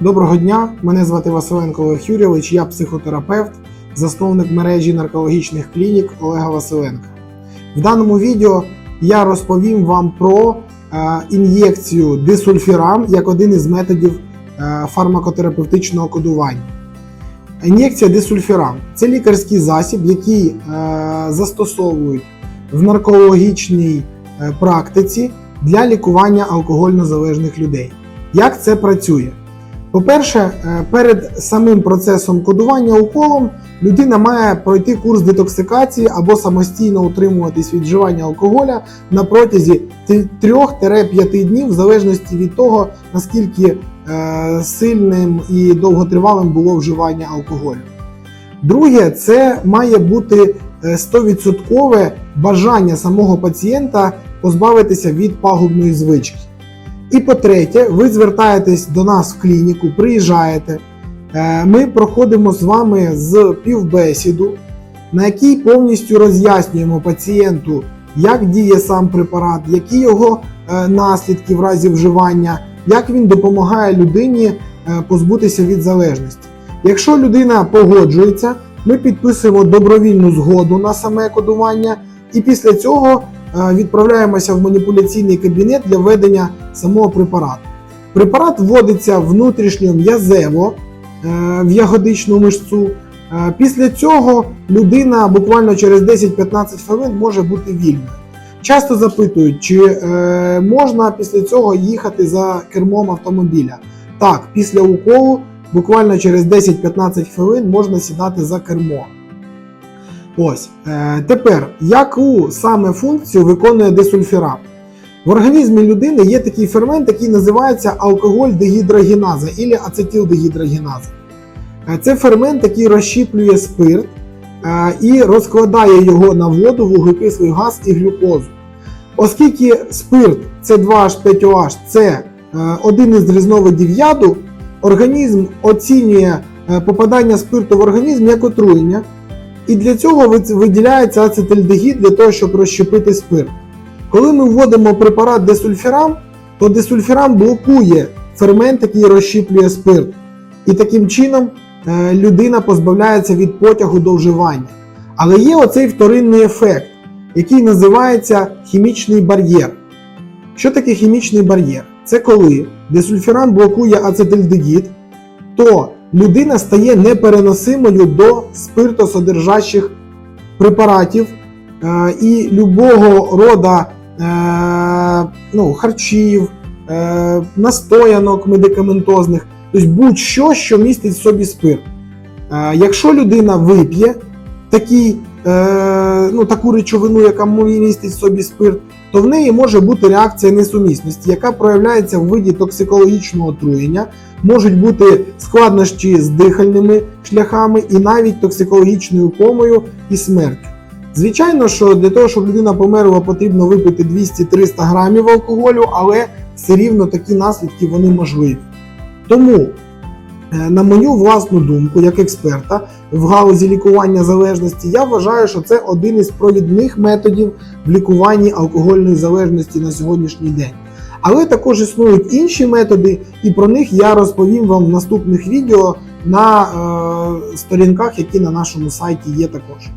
Доброго дня, мене звати Василенко Олег Юрійович, я психотерапевт, засновник мережі наркологічних клінік Олега Василенка. В даному відео я розповім вам про е, ін'єкцію дисульфірам як один із методів е, фармакотерапевтичного кодування. Ін'єкція дисульфірам це лікарський засіб, який е, застосовують в наркологічній практиці для лікування алкогольно-залежних людей. Як це працює? По-перше, е, перед самим процесом кодування уколом людина має пройти курс детоксикації або самостійно утримуватись від вживання алкоголя на протязі 3-5 днів, в залежності від того, наскільки е, сильним і довготривалим було вживання алкоголю. Друге, це має бути е, 100% бажання самого пацієнта позбавитися від пагубної звички. І по-третє, ви звертаєтесь до нас в клініку, приїжджаєте. е, Ми проходимо з вами з півбесіду, на якій повністю роз'яснюємо пацієнту, як діє сам препарат, які його е, наслідки в разі вживання, як він допомагає людині е, позбутися від залежності. Якщо людина погоджується, ми підписуємо добровільну згоду на саме кодування, і після цього відправляємося в маніпуляційний кабінет для введення самого препарату. Препарат вводиться внутрішньо м'язево е, в ягодичну мишцю. Е, Після цього людина буквально через 10-15 хвилин може бути вільною. Часто запитують, чи е, можна після цього їхати за кермом автомобіля. Так, після уколу буквально через 10-15 хвилин можна сідати за кермо. Ось е, тепер, яку саме функцію виконує десульфірам? В організмі людини є такий фермент, який називається алкоголь дегідрогеназа або ацетилдегідрогеназа. Е, Це фермент, який розщіплює спирт е, і розкладає його на воду, вуглекислий газ і глюкозу. Оскільки спирт С2H5OH це е, один із різновидів яду, організм оцінює попадання спирту в організм як отруєння, і для цього виділяється ацетильдегід для того, щоб розщепити спирт. Коли ми вводимо препарат десульфірам, то десульфірам блокує фермент, який розщіплює спирт. І таким чином е, людина позбавляється від потягу до вживання. Але є оцей вторинний ефект, який називається хімічний бар'єр. Що таке хімічний бар'єр? Це коли десульфірам блокує ацетильдегід, то людина стає непереносимою до спиртосодержащих препаратів е, і любого рода е, ну, харчів, е, настоянок медикаментозних, тобто будь-що, що містить в собі спирт. Е, якщо людина вип'є такий, е, ну, таку речовину, яка містить в собі спирт, то в неї може бути реакція несумісності, яка проявляється в виді токсикологічного отруєння, можуть бути складнощі з дихальними шляхами і навіть токсикологічною комою і смертю. Звичайно, що для того, щоб людина померла, потрібно випити 200-300 грамів алкоголю, але все рівно такі наслідки вони можливі. Тому, е, на мою власну думку, як експерта в галузі лікування залежності, я вважаю, що це один із провідних методів в лікуванні алкогольної залежності на сьогоднішній день. Але також існують інші методи, і про них я розповім вам в наступних відео на е, сторінках, які на нашому сайті є також.